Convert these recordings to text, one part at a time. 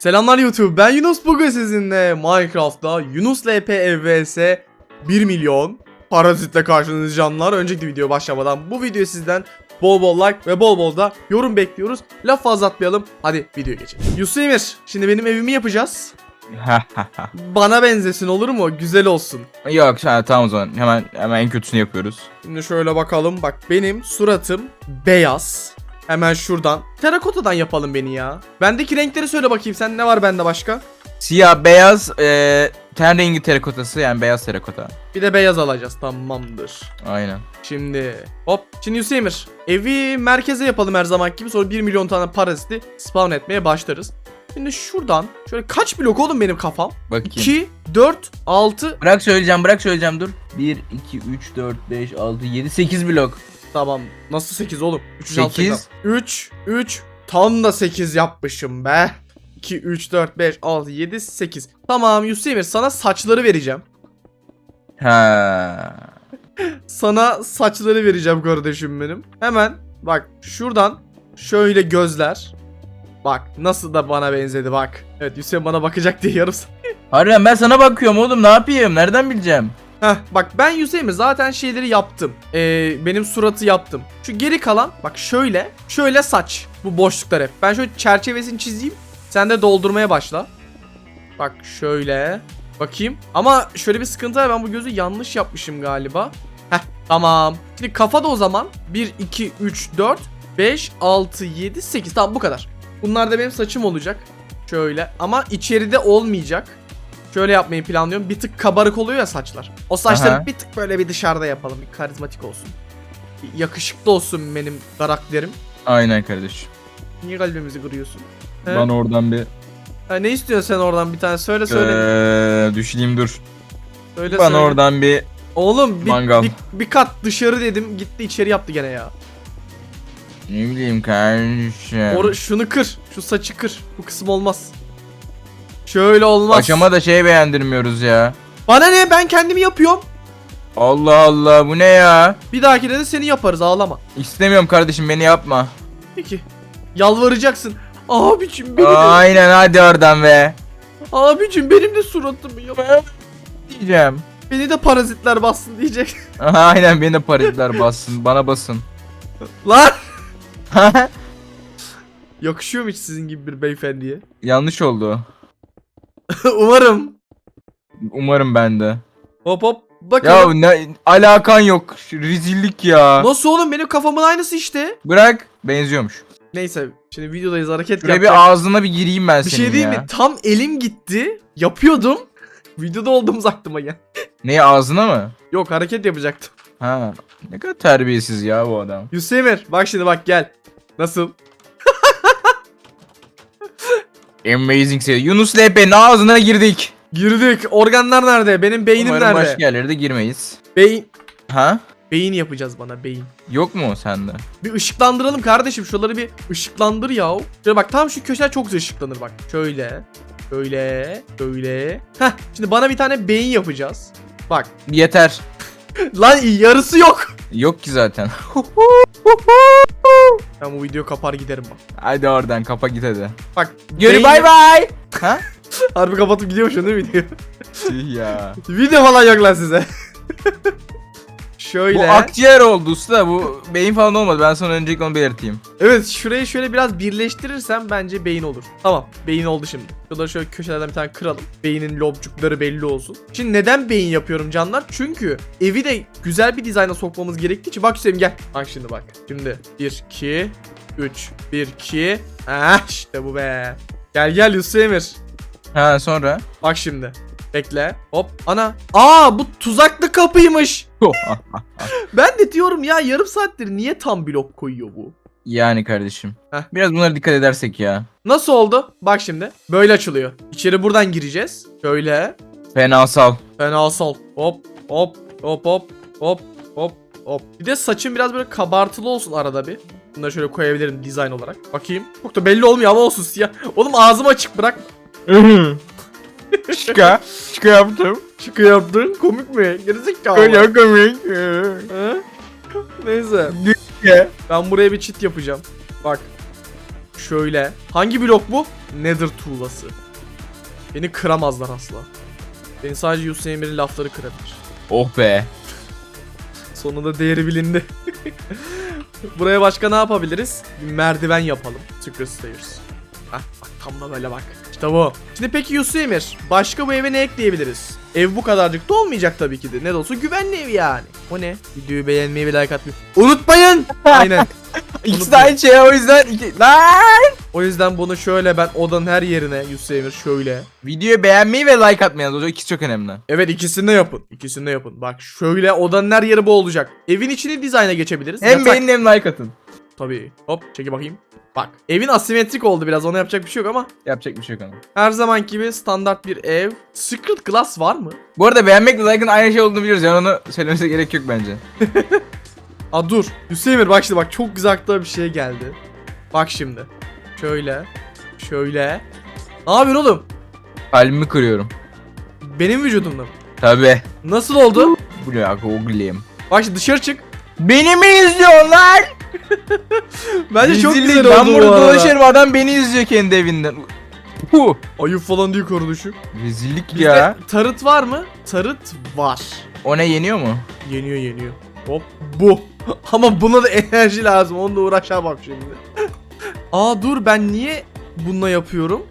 Selamlar YouTube ben Yunus bugün sizinle Minecraft'ta Yunus LP vs 1 milyon parazitle karşınızda canlar. Önceki video başlamadan bu videoyu sizden bol bol like ve bol bol da yorum bekliyoruz. Laf fazla atmayalım hadi videoya geçelim. Yusuf Emir şimdi benim evimi yapacağız. Bana benzesin olur mu? Güzel olsun. Yok ha, tamam o zaman hemen hemen en kötüsünü yapıyoruz. Şimdi şöyle bakalım bak benim suratım beyaz. Hemen şuradan. Terakotadan yapalım beni ya. Bendeki renkleri söyle bakayım sen ne var bende başka? Siyah, beyaz, e, ten rengi terakotası yani beyaz terakota. Bir de beyaz alacağız tamamdır. Aynen. Şimdi hop. Şimdi Hüseyin Emir, Evi merkeze yapalım her zaman gibi. Sonra 1 milyon tane paraziti spawn etmeye başlarız. Şimdi şuradan şöyle kaç blok oğlum benim kafam? Bakayım. 2, 4, 6. Bırak söyleyeceğim bırak söyleyeceğim dur. 1, 2, 3, 4, 5, 6, 7, 8 blok. Tamam. Nasıl 8 oğlum? 3, 8. 3, 3. Tam da 8 yapmışım be. 2, 3, 4, 5, 6, 7, 8. Tamam Hüseyin Emir sana saçları vereceğim. Ha. Sana saçları vereceğim kardeşim benim. Hemen bak şuradan şöyle gözler. Bak nasıl da bana benzedi bak. Evet Hüseyin bana bakacak diye yarım. Harbiden ben sana bakıyorum oğlum ne yapayım nereden bileceğim? Heh bak ben Hüseyin'e zaten şeyleri yaptım. Ee, benim suratı yaptım. Şu geri kalan bak şöyle şöyle saç. Bu boşluklar hep. Ben şöyle çerçevesini çizeyim. Sen de doldurmaya başla. Bak şöyle. Bakayım. Ama şöyle bir sıkıntı var. Ben bu gözü yanlış yapmışım galiba. Heh tamam. Şimdi kafa da o zaman 1, 2, 3, 4, 5, 6, 7, 8. Tamam bu kadar. Bunlar da benim saçım olacak. Şöyle. Ama içeride olmayacak. Şöyle yapmayı planlıyorum. Bir tık kabarık oluyor ya saçlar. O saçları Aha. bir tık böyle bir dışarıda yapalım. Bir karizmatik olsun. Bir yakışıklı olsun benim karakterim. Aynen kardeşim. Niye kalbimizi kırıyorsun? He? Ben oradan bir Ha, ne istiyorsun sen oradan bir tane söyle söyle. eee, düşüneyim dur. söyle Ben söyle. oradan bir Oğlum bir, Mangal. bir, bir kat dışarı dedim gitti içeri yaptı gene ya. ne bileyim kardeşim. Or şunu kır. Şu saçı kır. Bu kısım olmaz. Şöyle olmaz. Aşama da şey beğendirmiyoruz ya. Bana ne ben kendimi yapıyorum. Allah Allah bu ne ya? Bir dahakine de seni yaparız ağlama. İstemiyorum kardeşim beni yapma. Peki. Yalvaracaksın. Abicim benim de, Aynen hadi oradan be. abicim benim de suratımı yap. Diyeceğim. Beni de parazitler bassın diyecek. Aynen beni de parazitler bassın. Bana basın. Lan! Yakışıyor mu hiç sizin gibi bir beyefendiye? Yanlış oldu. Umarım. Umarım ben de. Hop hop. Ya Bakalım. ne alakan yok. Şu Rezillik ya. Nasıl oğlum benim kafamın aynısı işte. Bırak. Benziyormuş. Neyse şimdi videodayız hareket Şuraya yapacak. bir ağzına bir gireyim ben Bir senin şey değil ya. mi? Tam elim gitti. Yapıyordum. Videoda olduğumuz aklıma gel. Neye ağzına mı? Yok hareket yapacaktım. Ha. Ne kadar terbiyesiz ya bu adam. Yusemir bak şimdi bak gel. Nasıl? Amazing seri. Yunus LP'nin ağzına girdik. Girdik. Organlar nerede? Benim beynim Umarım nerede? başka yerlere girmeyiz. Beyin. Ha? Beyin yapacağız bana beyin. Yok mu sende? Bir ışıklandıralım kardeşim. Şuraları bir ışıklandır ya. Şöyle bak tam şu köşeler çok güzel ışıklanır bak. Şöyle. Şöyle. Şöyle. Heh. Şimdi bana bir tane beyin yapacağız. Bak. Yeter. Lan yarısı yok. Yok ki zaten. Ben bu videoyu kapar giderim bak. hadi oradan kapa git hadi. Bak. Görü beyin- bay bay. Ha? Harbi kapatıp gidiyormuşum değil mi video? Tüh ya. video falan yok lan size. Şöyle. Bu akciğer oldu usta. Bu beyin falan olmadı. Ben sana öncelikle onu belirteyim. Evet şurayı şöyle biraz birleştirirsem bence beyin olur. Tamam beyin oldu şimdi. Şuraları şöyle köşelerden bir tane kıralım. Beynin lobcukları belli olsun. Şimdi neden beyin yapıyorum canlar? Çünkü evi de güzel bir dizayna sokmamız gerektiği için. Bak Hüseyin gel. Bak şimdi bak. Şimdi 1, 2, 3, 1, 2. Ah işte bu be. Gel gel Hüseyin. Ha sonra? Bak şimdi. Bekle. Hop. Ana. Aa bu tuzaklı kapıymış. Ben de diyorum ya yarım saattir niye tam blok koyuyor bu? yani kardeşim. Heh. Biraz bunlara dikkat edersek ya. Nasıl oldu? Bak şimdi. Böyle açılıyor. İçeri buradan gireceğiz. Şöyle. Fenasal. Fenasal. Hop hop hop hop hop hop hop. Bir de saçım biraz böyle kabartılı olsun arada bir. Bunları şöyle koyabilirim dizayn olarak. Bakayım. Çok da belli olmuyor ama olsun siyah. Oğlum ağzımı açık bırak. Şıka. Şıka yaptım. Şıkı yaptın. Komik mi? Gerizekalı. Öyle komik. Ha? Neyse. Ya. Ben buraya bir çit yapacağım. Bak. Şöyle. Hangi blok bu? Nether tuğlası. Beni kıramazlar asla. Beni sadece Yusuf Emir'in lafları kırabilir. Oh be. Sonunda değeri bilindi. Buraya başka ne yapabiliriz? Bir merdiven yapalım. Secret Stairs. Hah bak tam da böyle bak. İşte bu. Şimdi peki Yusuf Emir, başka bu eve ne ekleyebiliriz? Ev bu kadarcık da olmayacak tabii ki de. Ne de olsa güvenli ev yani. O ne? Videoyu beğenmeyi ve like atmayı unutmayın. Aynen. İkisi de aynı şey o yüzden iki... Lan! O yüzden bunu şöyle ben odanın her yerine Yusuf Emir şöyle. Videoyu beğenmeyi ve like atmayı yalnız. O ikisi çok önemli. Evet ikisini de yapın. İkisini de yapın. Bak şöyle odanın her yeri bu olacak. Evin içini dizayna geçebiliriz. Hem Yatak- beğenin hem like atın. Tabii. Hop çeki bakayım. Bak evin asimetrik oldu biraz ona yapacak bir şey yok ama Yapacak bir şey yok ama. her zaman gibi standart bir ev. Secret glass var mı? Bu arada beğenmekle like'ın aynı şey olduğunu biliyoruz. Yani onu söylememize gerek yok bence. Aa dur. Hüseyin bak şimdi bak çok güzel aklıma bir şey geldi. Bak şimdi. Şöyle. Şöyle. Ne yapıyorsun oğlum? Kalbimi kırıyorum. Benim vücudumda mı? Tabi. Nasıl oldu? Bu ne ya Google'yim. Bak şimdi dışarı çık. Beni mi izliyorlar? Bence çok Rezillik. güzel Ben oldu bu burada arada. adam beni izliyor kendi evinden. Huh. Ayıp falan diyor korunuşu. Rezillik Bizde ya. tarıt var mı? Tarıt var. O ne yeniyor mu? Yeniyor yeniyor. Hop bu. Ama buna da enerji lazım. Onunla uğraşa bak şimdi. Aa dur ben niye bununla yapıyorum?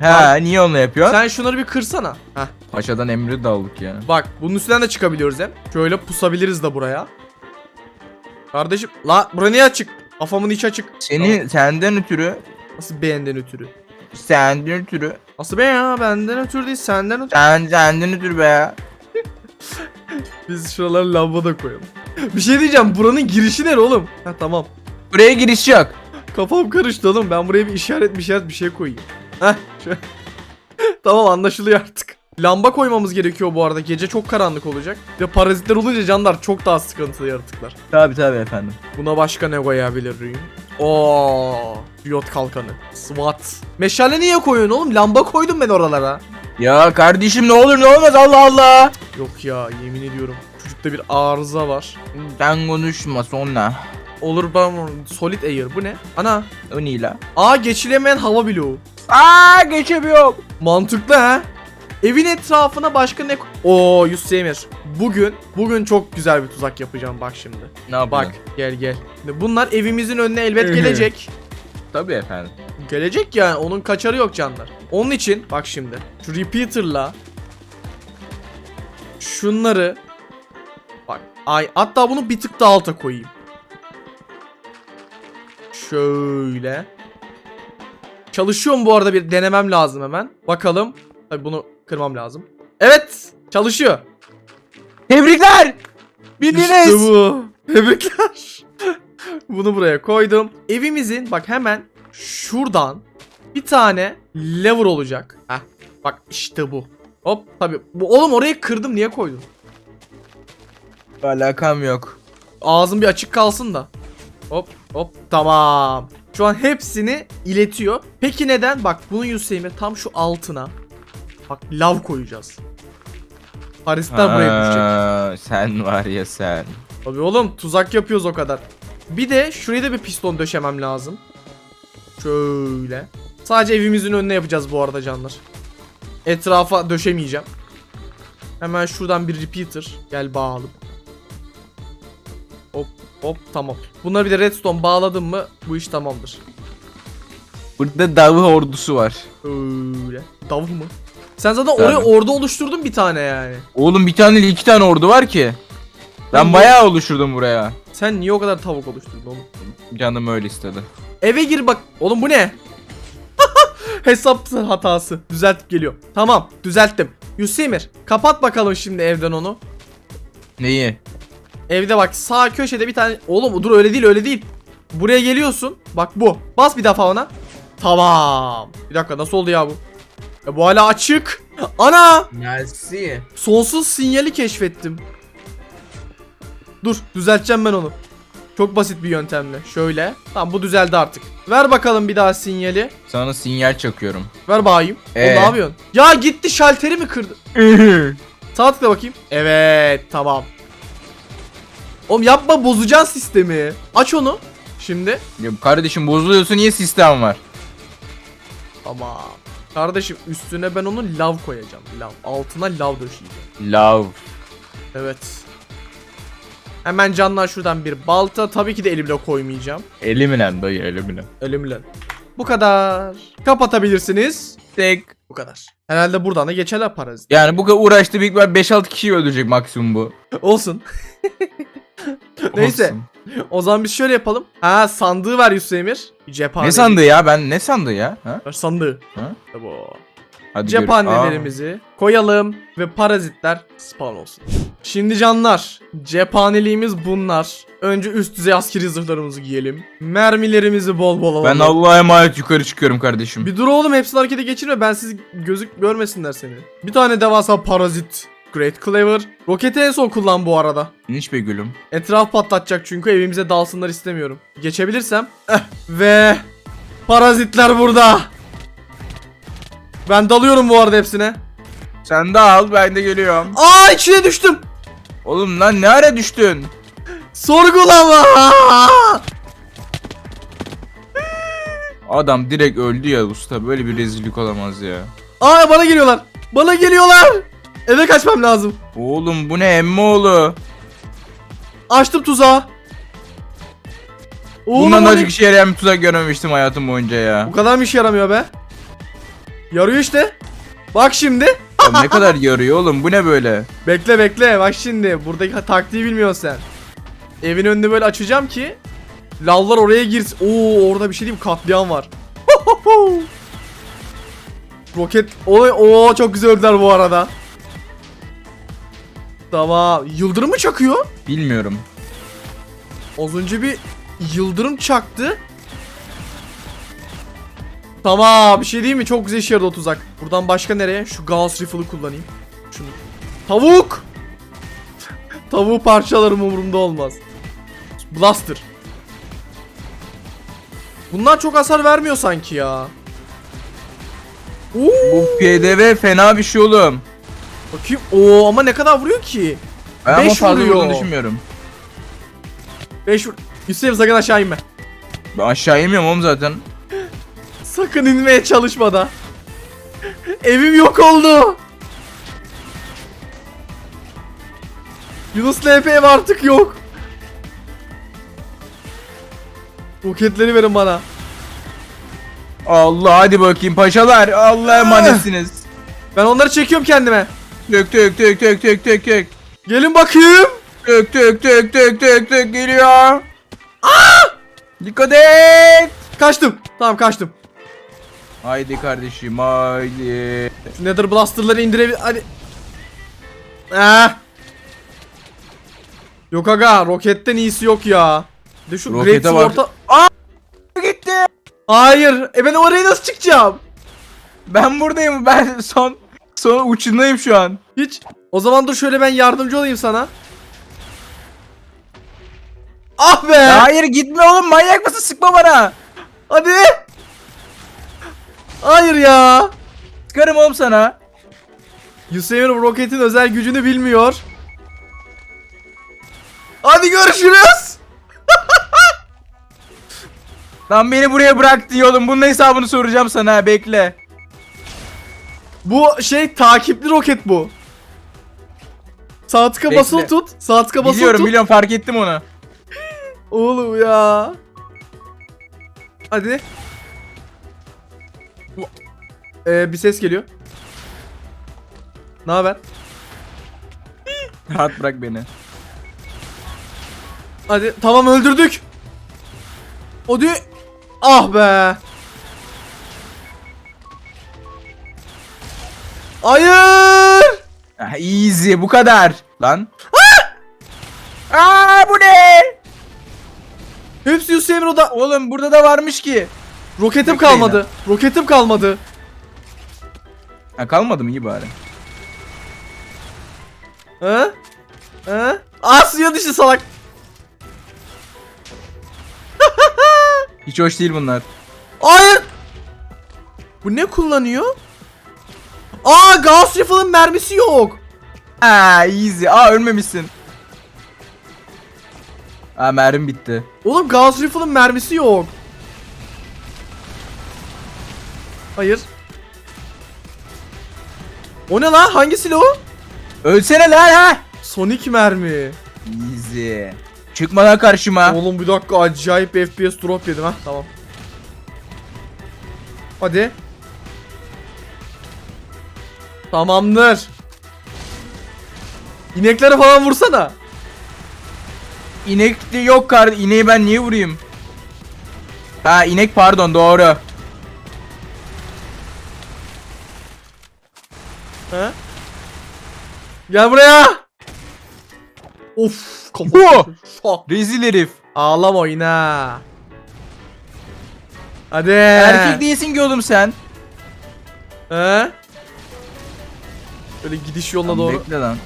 Ha niye onunla yapıyor? Sen şunları bir kırsana. Heh. Paşadan emri daldık ya. Bak bunun üstünden de çıkabiliyoruz hem. Şöyle pusabiliriz de buraya. Kardeşim la bura niye açık? Kafamın içi açık. Seni senden ötürü, Nasıl beğenden ötürü? senden ötürü, Nasıl be ya benden ötürü değil senden ötürü. sen senden ötürü be. Biz şuraları lamba da koyalım. bir şey diyeceğim buranın girişi nere oğlum? Ha tamam. Buraya giriş yok. Kafam karıştı oğlum. Ben buraya bir işaret bir işaret bir şey koyayım. Heh. şu- tamam anlaşılıyor artık. Lamba koymamız gerekiyor bu arada. Gece çok karanlık olacak. Ve parazitler olunca canlar çok daha sıkıntılı yaratıklar. Tabi tabi efendim. Buna başka ne koyabilirim? Oo, Riot kalkanı. SWAT. Meşale niye koyuyorsun oğlum? Lamba koydum ben oralara. Ya kardeşim ne olur ne olmaz Allah Allah. Yok ya yemin ediyorum. Çocukta bir arıza var. Sen konuşma sonra. Olur ben Solid Air bu ne? Ana. O ne la? Aa geçilemeyen hava bloğu. Aa geçemiyorum. Mantıklı ha? Evin etrafına başka ne... Oo Yusuf Emir. Bugün, bugün çok güzel bir tuzak yapacağım bak şimdi. Ne? Bak gel gel. Şimdi bunlar evimizin önüne elbet gelecek. Tabi efendim. gelecek yani onun kaçarı yok canlar. Onun için bak şimdi. Şu repeater'la şunları bak ay hatta bunu bir tık daha alta koyayım. Şöyle. Çalışıyor mu bu arada bir denemem lazım hemen. Bakalım. Tabii bunu kırmam lazım. Evet, çalışıyor. Tebrikler. Bildiniz. İşte bu. Tebrikler. Bunu buraya koydum. Evimizin bak hemen şuradan bir tane lever olacak. Heh. Bak işte bu. Hop tabi. Bu oğlum orayı kırdım niye koydun? Alakam yok. Ağzım bir açık kalsın da. Hop hop tamam. Şu an hepsini iletiyor. Peki neden? Bak bunu Hüseyin'e tam şu altına. Bak lav koyacağız. Parisler buraya düşecek. Aa, Sen var ya sen. Tabii oğlum tuzak yapıyoruz o kadar. Bir de şuraya da bir piston döşemem lazım. Şöyle. Sadece evimizin önüne yapacağız bu arada canlar. Etrafa döşemeyeceğim. Hemen şuradan bir repeater. Gel bağalım. Hop hop tamam. Bunları bir de redstone bağladım mı bu iş tamamdır. Burada davı ordusu var. Öyle. Dav mı? Sen zaten Tabii. oraya orada oluşturdun bir tane yani. Oğlum bir tane değil iki tane ordu var ki. Ben Oğlum, bayağı oluşturdum buraya. Sen niye o kadar tavuk oluşturdun oğlum? Canım öyle istedi. Eve gir bak. Oğlum bu ne? Hesap hatası. Düzeltip geliyor. Tamam düzelttim. Yusemir kapat bakalım şimdi evden onu. Neyi? Evde bak sağ köşede bir tane. Oğlum dur öyle değil öyle değil. Buraya geliyorsun. Bak bu. Bas bir defa ona. Tamam. Bir dakika nasıl oldu ya bu? Ya bu hala açık. Ana! Mersi. Sonsuz sinyali keşfettim. Dur düzelteceğim ben onu. Çok basit bir yöntemle. Şöyle. Tamam bu düzeldi artık. Ver bakalım bir daha sinyali. Sana sinyal çakıyorum. Ver bakayım. Ee? Ne yapıyorsun? Ya gitti şalteri mi kırdı? Sağ tıkla bakayım. Evet tamam. Oğlum yapma bozacaksın sistemi. Aç onu. Şimdi. ya kardeşim bozuluyorsun niye sistem var? Tamam. Kardeşim üstüne ben onun lav koyacağım. Lav. Altına lav döşeyeceğim. Love. Evet. Hemen canlar şuradan bir balta. Tabii ki de elimle koymayacağım. Eliminen dayı eliminen. Elimle. Bu kadar. Kapatabilirsiniz. Tek. Bu kadar. Herhalde buradan da geçerler parazit. Yani bu kadar uğraçtı büyük ihtimal 5-6 kişiyi öldürecek maksimum bu. Olsun. Neyse. O zaman biz şöyle yapalım. Ha sandığı ver Yusuf Emir. Cephane. Ne sandığı ya ben ne sandığı ya? Ha? Ver sandığı. Ha? İşte bu. Hadi Cephanelerimizi koyalım ve parazitler spawn olsun. Şimdi canlar, cephaneliğimiz bunlar. Önce üst düzey askeri zırhlarımızı giyelim. Mermilerimizi bol bol alalım. Ben Allah'a emanet yukarı çıkıyorum kardeşim. Bir dur oğlum hepsini harekete geçirme ben siz gözük görmesinler seni. Bir tane devasa parazit. Great Clever. Roketi en son kullan bu arada. Hiç be gülüm. Etraf patlatacak çünkü evimize dalsınlar istemiyorum. Geçebilirsem. Eh, ve parazitler burada. Ben dalıyorum bu arada hepsine. Sen de al ben de geliyorum. Aa içine düştüm. Oğlum lan ne ara düştün? Sorgulama. Adam direkt öldü ya usta böyle bir rezillik olamaz ya. Aa bana geliyorlar. Bana geliyorlar. Eve kaçmam lazım. Oğlum bu ne emmoğlu? Açtım tuzağı. Oğlum Bundan hani- acık işe yarayan bir tuzak görmemiştim hayatım boyunca ya. Bu kadar mı işe yaramıyor be? Yarıyor işte. Bak şimdi. Ya ne kadar yarıyor oğlum bu ne böyle? Bekle bekle bak şimdi buradaki taktiği bilmiyorsun sen. Evin önünü böyle açacağım ki lavlar oraya girsin. Oo orada bir şey diyeyim katliam var. Roket o o çok güzel öldüler bu arada. Tamam. Yıldırım mı çakıyor? Bilmiyorum. Az önce bir yıldırım çaktı. Tamam bir şey değil mi? Çok güzel işe yaradı o tuzak. Buradan başka nereye? Şu Gauss Rifle'ı kullanayım. Şunu. Tavuk! Tavuğu parçalarım umurumda olmaz. Blaster. Bunlar çok hasar vermiyor sanki ya. Oo, Bu PDV fena bir şey oğlum. Bakayım. Oo ama ne kadar vuruyor ki? Ben ama fazla vuruyor. vurduğunu düşünmüyorum. 5 vur. Hüseyin sakın aşağı inme. Ben aşağı inmiyorum oğlum zaten. Sakın inmeye çalışma da. Evim yok oldu. Yunus LP ev artık yok. Roketleri verin bana. Allah hadi bakayım paşalar. Allah'a emanetsiniz. Ben onları çekiyorum kendime. Tök tök tök tök tök tök tök. Gelin bakayım. Tök tök tök tök tök tök geliyor. Dikkat et. Kaçtım. Tamam kaçtım. Haydi kardeşim haydi. Şu Nether Blaster'ları indirebil... Hadi. Eh. Yok aga roketten iyisi yok ya. De şu Great Rokete bak. Sword'a... Gitti. Hayır. E ben oraya nasıl çıkacağım? Ben buradayım ben son son uçundayım şu an. Hiç. O zaman dur şöyle ben yardımcı olayım sana. Ah be. Hayır gitme oğlum manyak mısın sıkma bana. Hadi. Hayır ya. Sıkarım oğlum sana. Hüseyin roketin özel gücünü bilmiyor. Hadi görüşürüz. Lan beni buraya bıraktı oğlum bunun hesabını soracağım sana bekle. Bu şey takipli roket bu. Sağ tıka Bekle. basılı tut. Sağ tıka basılı Biliyorum tut. biliyorum fark ettim onu. Oğlum ya. Hadi. Ee, bir ses geliyor. Ne haber? Rahat bırak beni. Hadi tamam öldürdük. Hadi. Ah be. Hayır. Ah, easy bu kadar. Lan. Aa bu ne? Hepsi Hüseyin Roda. Oğlum burada da varmış ki. Roketim Bekleyin kalmadı. Roketim kalmadı. Ha kalmadı mı iyi bari. Ha? Ha? Aa suya düştü salak. Hiç hoş değil bunlar. Hayır. Bu ne kullanıyor? Aa Gauss Rifle'ın mermisi yok. Aa easy. Aa ölmemişsin. Aa mermi bitti. Oğlum Gauss Rifle'ın mermisi yok. Hayır. O ne lan? Hangi silah o? Ölsene lan ha. Sonic mermi. Easy. Çıkma lan karşıma. Oğlum bir dakika acayip FPS drop yedim ha. Tamam. Hadi. Tamamdır. İneklere falan vursana. İnek de yok kar. İneği ben niye vurayım? Ha inek pardon doğru. He? Gel buraya. Of. Şok. Rezil herif. Ağlama oyna. Hadi. Erkek değilsin ki oğlum sen. He? Böyle gidiş yoluna doğru. Bekle lan.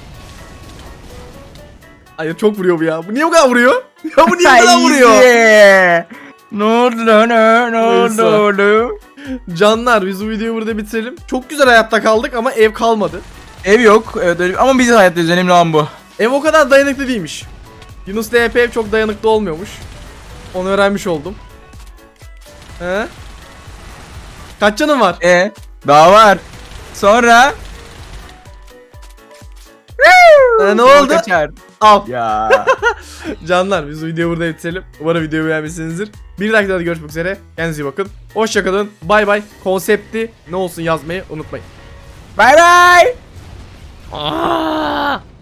Hayır çok vuruyor bu ya. Bu niye bu kadar vuruyor? Ya bu niye bu kadar vuruyor? Ne oldu lan ne? Oldu oğlum? Canlar biz bu videoyu burada bitirelim. Çok güzel hayatta kaldık ama ev kalmadı. Ev yok. Evet, öyle- ama biz hayattayız önemli olan bu. Ev o kadar dayanıklı değilmiş. Yunus DP ev çok dayanıklı olmuyormuş. Onu öğrenmiş oldum. He? Kaç canın var? E daha var. Sonra Ee, ne oldu? Kaçar. Al. Ya. Canlar biz bu videoyu burada bitirelim. Umarım videoyu beğenmişsinizdir. Bir dahaki videoda görüşmek üzere. Kendinize iyi bakın. Hoşçakalın. Bay bay. Konsepti ne olsun yazmayı unutmayın. bye bye. Aa!